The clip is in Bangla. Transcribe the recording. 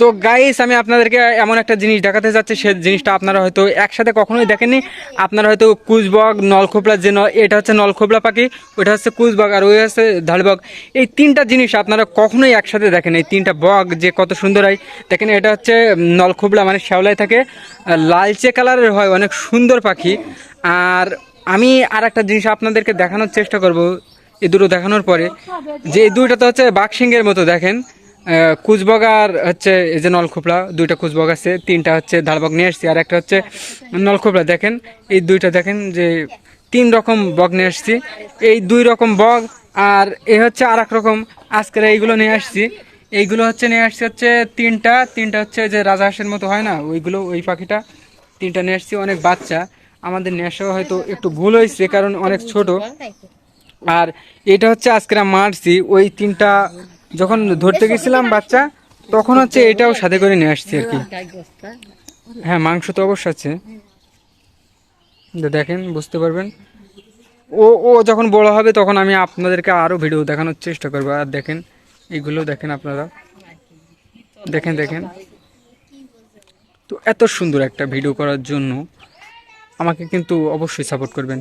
তো গাইস আমি আপনাদেরকে এমন একটা জিনিস দেখাতে যাচ্ছি, সে জিনিসটা আপনারা হয়তো একসাথে কখনোই দেখেননি। আপনারা হয়তো কুচবগ নলখোপলা যে এটা হচ্ছে নলখোপলা পাখি, ওটা হচ্ছে কুচবগ আর ওই হচ্ছে ধালবগ এই তিনটা জিনিস আপনারা কখনোই একসাথে দেখেন এই তিনটা বগ যে কত সুন্দর হয়। দেখেন, এটা হচ্ছে নলখোপলা মানে শ্যাওলায় থাকে। লালচে কালারের হয়, অনেক সুন্দর পাখি। আর আমি আর একটা জিনিস আপনাদেরকে দেখানোর চেষ্টা করব, এই দুটো দেখানোর পরে। যে এই দুইটা তো হচ্ছে বাঘসিংহের মতো, দেখেন। আহ, কুচবগ আর হচ্ছে এই যে নলখোপলা দুইটা কুচবগ আছে তিনটা হচ্ছে ধারবগ নিয়ে এসছি আর একটা হচ্ছে নলখোপলা দেখেন এই দুইটা দেখেন যে তিন রকম বগ নিয়ে আসছি এই দুই রকম বগ আর এ হচ্ছে আর এক রকম। আজকের এইগুলো নিয়ে আসছি এইগুলো হচ্ছে নিয়ে আসছি হচ্ছে তিনটা তিনটা হচ্ছে যে রাজহাঁসের মতো হয় না ওইগুলো ওই পাখিটা। তিনটা নিয়ে আসছি অনেক বাচ্চা আমাদের নেশা হয়তো একটু ভুল হয়েছে কারণ অনেক ছোট। আর এটা হচ্ছে আজকে মারছি ওই তিনটা যখন ধরতে গেছিলাম বাচ্চা তখন হচ্ছে এটাও সাথে করে নিয়ে আসছি আর কি। হ্যাঁ মাংস তো অবশ্য আছে। দেখেন বুঝতে পারবেন। ও ও যখন বড় হবে তখন আমি আপনাদেরকে আরও ভিডিও দেখানোর চেষ্টা করব। আর দেখেন এগুলো দেখেন আপনারা। দেখেন দেখেন। তো এত সুন্দর একটা ভিডিও করার জন্য আমাকে কিন্তু অবশ্যই সাপোর্ট করবেন।